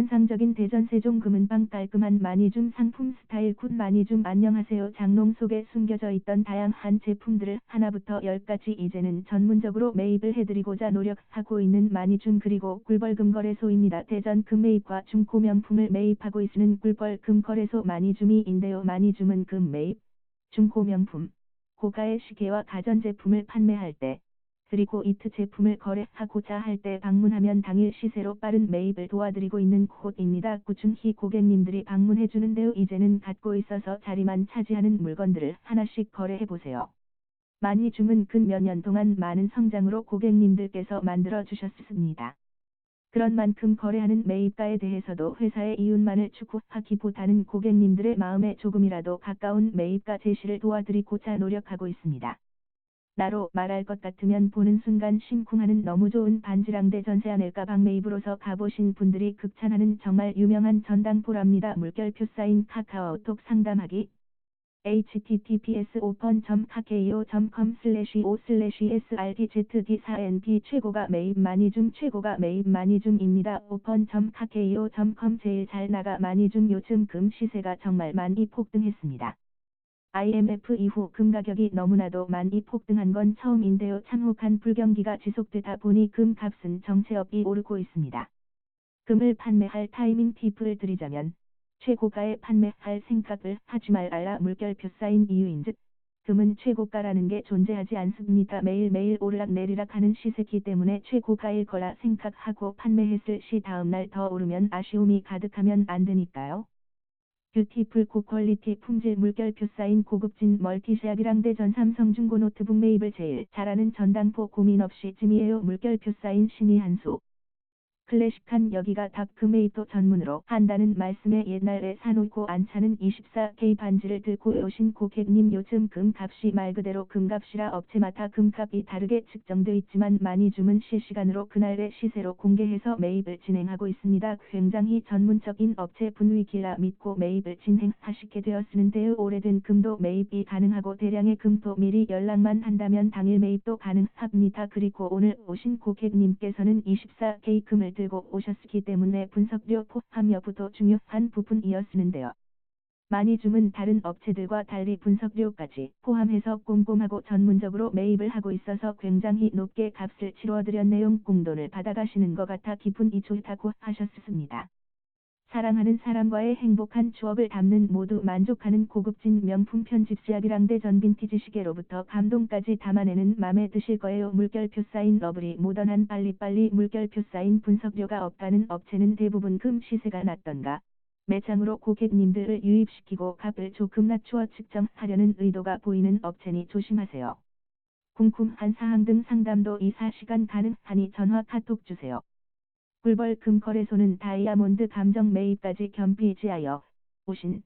환상적인 대전 세종 금은방 깔끔한 마니줌 상품 스타일 굿 마니줌 안녕하세요 장롱 속에 숨겨져 있던 다양한 제품들을 하나부터 열까지 이제는 전문적으로 매입을 해드리고자 노력하고 있는 마니줌 그리고 꿀벌금 거래소입니다. 대전 금매입과 중고 명품을 매입하고 있는 꿀벌금 거래소 마니줌이인데요. 마니줌은 금 매입, 중고 명품, 고가의 시계와 가전제품을 판매할 때 그리고 이트 제품을 거래하고자 할 때 방문하면 당일 시세로 빠른 매입을 도와드리고 있는 곳입니다. 꾸준히 고객님들이 방문해 주는데요. 이제는 갖고 있어서 자리만 차지하는 물건들을 하나씩 거래해보세요. 많이 주문 근 몇 년 동안 많은 성장으로 고객님들께서 만들어 주셨습니다. 그런 만큼 거래하는 매입가에 대해서도 회사의 이윤만을 추구하기보다는 고객님들의 마음에 조금이라도 가까운 매입가 제시를 도와드리고자 노력하고 있습니다. 나로 말할 것 같으면 보는 순간 심쿵하는 너무 좋은 반지랑대 전세 아낼까 방매입으로서 가보신 분들이 극찬하는 정말 유명한 전당포랍니다. 물결표 사인 카카오톡 상담하기 https open.kakeo.com slash o slash srdzdk4nb 최고가 매입 많이 줌 최고가 매입 많이 줌입니다. open.kakeo.com 제일 잘 나가 많이 줌 요즘 금 시세가 정말 많이 폭등했습니다. IMF 이후 금 가격이 너무나도 많이 폭등한 건 처음인데요. 참혹한 불경기가 지속되다 보니 금 값은 정체없이 오르고 있습니다. 금을 판매할 타이밍 팁을 드리자면 최고가에 판매할 생각을 하지 말아라 물결표 쌓인 이유인즉 금은 최고가라는 게 존재하지 않습니다. 매일매일 오르락 내리락 하는 시세기 때문에 최고가일 거라 생각하고 판매했을 시 다음날 더 오르면 아쉬움이 가득하면 안 되니까요. 뷰티풀 고퀄리티 품질 물결표 쌓인 고급진 멀티시아비랑대 전 삼성 중고 노트북 매입을 제일 잘하는 전당포 고민 없이 찜이에요 물결표 쌓인 신이 한수. 클래식한 여기가 다크메이터 전문으로 한다는 말씀에 옛날에 사놓고 안 차는 24K 반지를 들고 오신 고객님 요즘 금값이 말 그대로 금값이라 업체마다 금값이 다르게 측정돼 있지만 많이 주문 실시간으로 그날의 시세로 공개해서 매입을 진행하고 있습니다. 굉장히 전문적인 업체 분위기라 믿고 매입을 진행하시게 되었는데요. 오래된 금도 매입이 가능하고 대량의 금도 미리 연락만 한다면 당일 매입도 가능합니다. 그리고 오늘 오신 고객님께서는 24K 금을 들고 오셨기 때문에 분석료 포함 여부도 중요한 부분이었는데요. 많이 줌은 다른 업체들과 달리 분석료까지 포함해서 꼼꼼하고 전문적으로 매입을 하고 있어서 굉장히 높게 값을 치러드렸네요. 공돈을 받아가시는 것 같아 기분이 좋다고 하셨습니다. 사랑하는 사람과의 행복한 추억을 담는 모두 만족하는 고급진 명품 편집 시약이랑대 전 빈티지 시계로부터 감동까지 담아내는 맘에 드실 거예요. 물결표 쌓인 러블리 모던한 빨리빨리 물결표 쌓인 분석료가 없다는 업체는 대부분 금 시세가 낮던가 매장으로 고객님들을 유입시키고 값을 조금 낮추어 측정하려는 의도가 보이는 업체니 조심하세요. 궁금한 사항 등 상담도 24시간 가능하니 전화 카톡 주세요. 꿀벌 금 거래소는 다이아몬드 감정 매입까지 겸비지하여 오신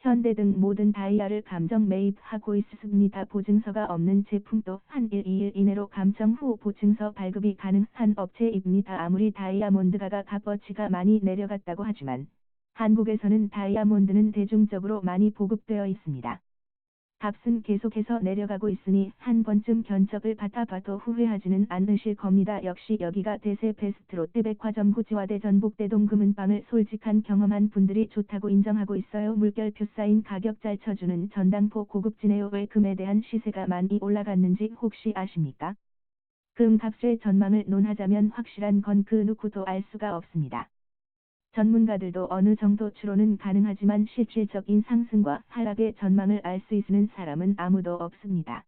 현대 등 모든 다이아를 감정 매입하고 있습니다. 보증서가 없는 제품도 한 1, 2일 이내로 감정 후 보증서 발급이 가능한 업체입니다. 아무리 다이아몬드가 값어치가 많이 내려갔다고 하지만 한국에서는 다이아몬드는 대중적으로 많이 보급되어 있습니다. 값은 계속해서 내려가고 있으니 한 번쯤 견적을 받아봐도 후회하지는 않으실 겁니다. 역시 여기가 대세 베스트 롯데 백화점 구지와대 전북대 동 금은방을 솔직한 경험한 분들이 좋다고 인정하고 있어요. 물결표 쌓인 가격 잘 쳐주는 전당포 고급지네요. 왜 금에 대한 시세가 많이 올라갔는지 혹시 아십니까? 금값의 전망을 논하자면 확실한 건 그 누구도 알 수가 없습니다. 전문가들도 어느 정도 추론은 가능하지만 실질적인 상승과 하락의 전망을 알 수 있는 사람은 아무도 없습니다.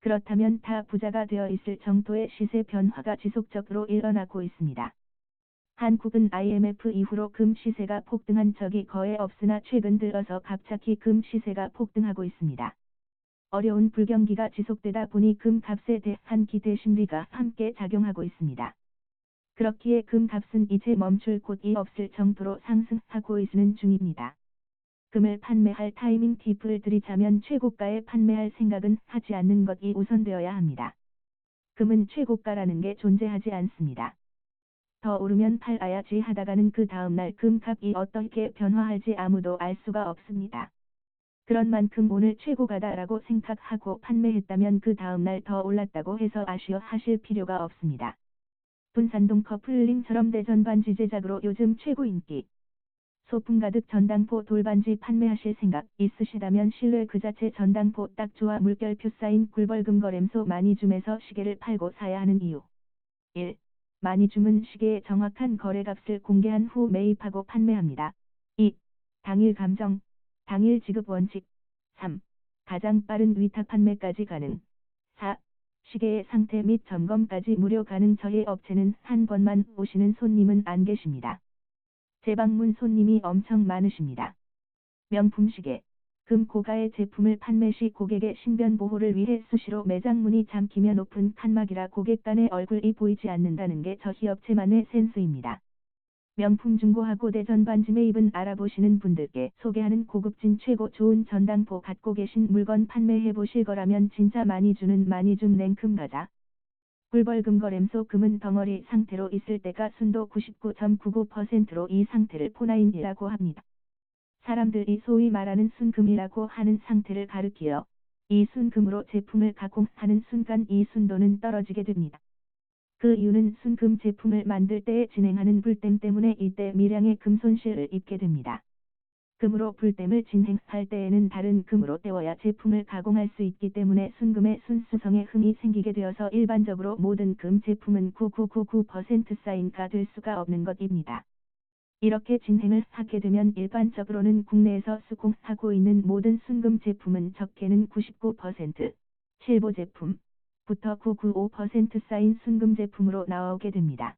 그렇다면 다 부자가 되어 있을 정도의 시세 변화가 지속적으로 일어나고 있습니다. 한국은 IMF 이후로 금 시세가 폭등한 적이 거의 없으나 최근 들어서 갑자기 금 시세가 폭등하고 있습니다. 어려운 불경기가 지속되다 보니 금 값에 대한 기대 심리가 함께 작용하고 있습니다. 그렇기에 금값은 이제 멈출 곳이 없을 정도로 상승하고 있는 중입니다. 금을 판매할 타이밍 팁을 드리자면 최고가에 판매할 생각은 하지 않는 것이 우선되어야 합니다. 금은 최고가라는 게 존재하지 않습니다. 더 오르면 팔아야지 하다가는 그 다음날 금값이 어떻게 변화할지 아무도 알 수가 없습니다. 그런 만큼 오늘 최고가다라고 생각하고 판매했다면 그 다음날 더 올랐다고 해서 아쉬워 하실 필요가 없습니다. 분산동 커플링처럼 대전 반 지 제작으로 요즘 최고 인기. 소품 가득 전당포 돌반지 판매하실 생각 있으시다면 실내 그 자체 전당포 딱 좋아 물결표 쌓인 꿀벌금 거램소 마니줌에서 시계를 팔고 사야 하는 이유. 1. 마니줌은 시계의 정확한 거래값을 공개한 후 매입하고 판매합니다. 2. 당일 감정, 당일 지급 원칙. 3. 가장 빠른 위탁 판매까지 가능. 4. 시계의 상태 및 점검까지 무료 가능 저희 업체는 한 번만 오시는 손님은 안 계십니다. 재방문 손님이 엄청 많으십니다. 명품 시계, 금 고가의 제품을 판매 시 고객의 신변 보호를 위해 수시로 매장 문이 잠기며 높은 칸막이라 고객 간의 얼굴이 보이지 않는다는 게 저희 업체만의 센스입니다. 명품 중고하고 대전 반지 매입은 알아보시는 분들께 소개하는 고급진 최고 좋은 전당포 갖고 계신 물건 판매해 보실 거라면 진짜 많이 주는 많이 준 냉큼 가자. 꿀벌금 거램소 금은 덩어리 상태로 있을 때가 순도 99.99%로 이 상태를 포나인이라고 합니다. 사람들이 소위 말하는 순금이라고 하는 상태를 가르키어 이 순금으로 제품을 가공하는 순간 이 순도는 떨어지게 됩니다. 그 이유는 순금 제품을 만들 때에 진행하는 불댐 때문에 이때 미량의 금 손실을 입게 됩니다. 금으로 불댐을 진행할 때에는 다른 금으로 때워야 제품을 가공할 수 있기 때문에 순금의 순수성에 흠이 생기게 되어서 일반적으로 모든 금 제품은 9999% 사인가 될 수가 없는 것입니다. 이렇게 진행을 하게 되면 일반적으로는 국내에서 수공하고 있는 모든 순금 제품은 적게는 99%, 실보 제품 부터 995% 쌓인 순금 제품으로 나오게 됩니다.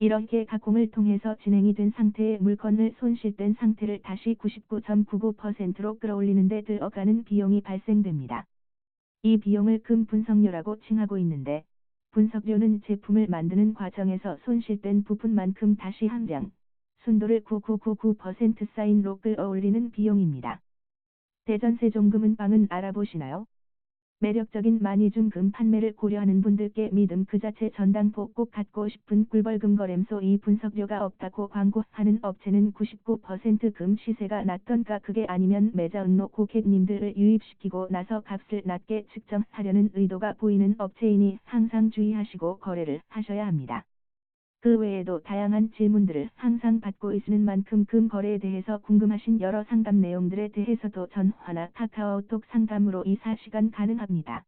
이렇게 가공을 통해서 진행이 된 상태의 물건을 손실된 상태를 다시 99.99%로 끌어올리는 데 들어가는 비용이 발생됩니다. 이 비용을 금 분석료라고 칭하고 있는데 분석료는 제품을 만드는 과정에서 손실된 부분만큼 다시 함량, 순도를 9999% 사인로 끌어올리는 비용입니다. 대전 세 종금은 방은 알아보시나요? 매력적인 마니중 금 판매를 고려하는 분들께 믿음 그 자체 전당포 꼭 갖고 싶은 꿀벌금 거램소 이 분석료가 없다고 광고하는 업체는 99%금 시세가 낮던가 그게 아니면 매자은로 고객님들을 유입시키고 나서 값을 낮게 측정하려는 의도가 보이는 업체이니 항상 주의하시고 거래를 하셔야 합니다. 그 외에도 다양한 질문들을 항상 받고 있는 만큼 금 거래에 대해서 궁금하신 여러 상담 내용들에 대해서도 전화나 카카오톡 상담으로 24시간 가능합니다.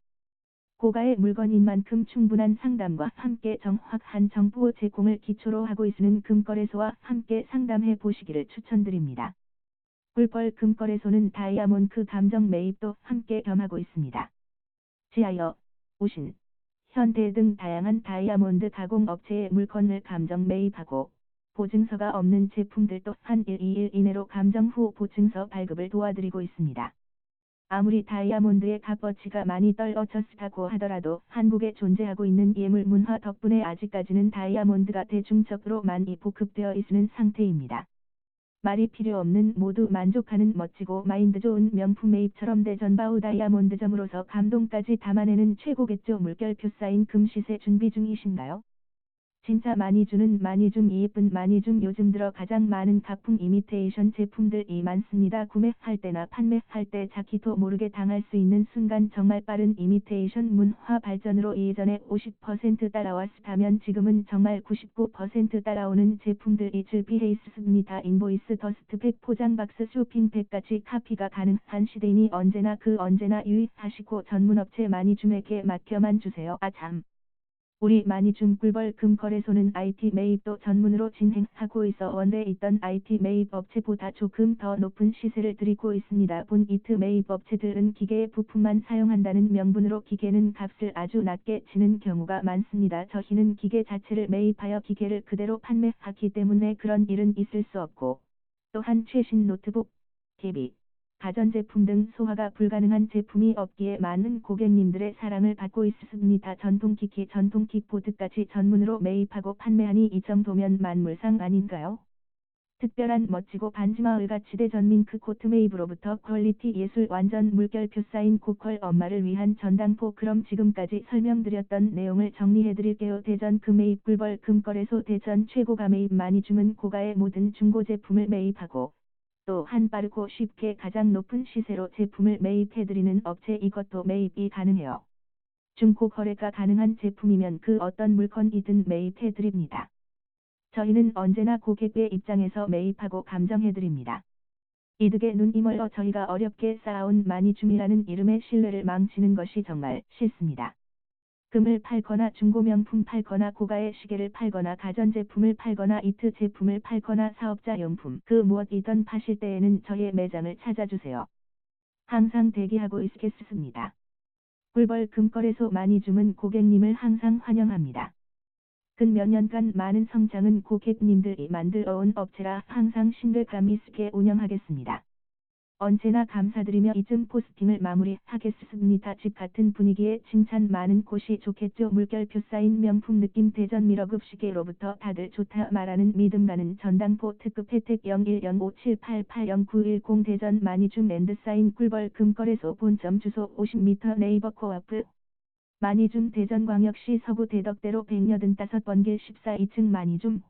고가의 물건인 만큼 충분한 상담과 함께 정확한 정보 제공을 기초로 하고 있는 금거래소와 함께 상담해 보시기를 추천드립니다. 꿀벌 금거래소는 다이아몬드 감정 매입도 함께 겸하고 있습니다. 지하여, 오신, 현대 등 다양한 다이아몬드 가공 업체의 물건을 감정 매입하고 보증서가 없는 제품들 또한 1, 2일 이내로 감정 후 보증서 발급을 도와드리고 있습니다. 아무리 다이아몬드의 값어치가 많이 떨어졌다고 하더라도 한국에 존재하고 있는 예물 문화 덕분에 아직까지는 다이아몬드가 대중적으로 많이 보급되어 있는 상태입니다. 말이 필요 없는 모두 만족하는 멋지고 마인드 좋은 명품 매입처럼 대전바우 다이아몬드점으로서 감동까지 담아내는 최고겠죠 물결표 쌓인 금시세 준비 중이신가요? 진짜 많이 주는 많이 좀 예쁜 많이 좀 요즘 들어 가장 많은 가품 이미테이션 제품들이 많습니다. 구매할 때나 판매할 때 자기도 모르게 당할 수 있는 순간 정말 빠른 이미테이션 문화 발전으로 예전에 50% 따라왔다면 지금은 정말 99% 따라오는 제품들이 즐비해 있습니다. 인보이스 더스트팩 포장박스 쇼핑백까지 카피가 가능한 시대이니 언제나 그 언제나 유의하시고 전문업체 많이 줌에게 맡겨만 주세요. 아참. 우리 마니중 꿀벌 금거래소는 IT 매입도 전문으로 진행하고 있어 원래 있던 IT 매입 업체보다 조금 더 높은 시세를 드리고 있습니다. 본 이트 매입 업체들은 기계의 부품만 사용한다는 명분으로 기계는 값을 아주 낮게 치는 경우가 많습니다. 저희는 기계 자체를 매입하여 기계를 그대로 판매하기 때문에 그런 일은 있을 수 없고 또한 최신 노트북, TV, 가전제품 등 소화가 불가능한 제품이 없기에 많은 고객님들의 사랑을 받고 있습니다. 전통키키 전통킥보드까지 전문으로 매입하고 판매하니 이 정도면 만물상 아닌가요? 특별한 멋지고 반지마을같이 대전민크 코트 매입으로부터 퀄리티 예술 완전 물결표 쌓인 고퀄 엄마를 위한 전당포 그럼 지금까지 설명드렸던 내용을 정리해드릴게요. 대전 금매입 꿀벌 금거래소 대전 최고가 매입 많이 주문 고가의 모든 중고 제품을 매입하고 또한 빠르고 쉽게 가장 높은 시세로 제품을 매입해드리는 업체 이것도 매입이 가능해요. 중고 거래가 가능한 제품이면 그 어떤 물건이든 매입해 드립니다. 저희는 언제나 고객의 입장에서 매입하고 감정해 드립니다. 이득에 눈이 멀어 저희가 어렵게 쌓아온 마니줌이라는 이름의 신뢰를 망치는 것이 정말 싫습니다. 금을 팔거나 중고 명품 팔거나 고가의 시계를 팔거나 가전제품을 팔거나 이트 제품을 팔거나 사업자 용품 그 무엇이든 파실 때에는 저희의 매장을 찾아주세요. 항상 대기하고 있겠습니다. 꿀벌 금거래소 마니줌은 고객님을 항상 환영합니다. 근 몇 년간 많은 성장은 고객님들이 만들어 온 업체라 항상 신뢰감 있게 운영하겠습니다. 언제나 감사드리며 이쯤 포스팅을 마무리하겠습니다. 집 같은 분위기에 칭찬 많은 곳이 좋겠죠. 물결표 쌓인 명품 느낌 대전 미러급 시계로부터 다들 좋다 말하는 믿음 가는 전당포 특급 혜택 010578809110 대전 마니줌 랜드 사인 꿀벌 금거래소 본점 주소 50m 네이버 코앞 마니줌 대전광역시 서구 대덕대로 185번 길 14 2층 마니줌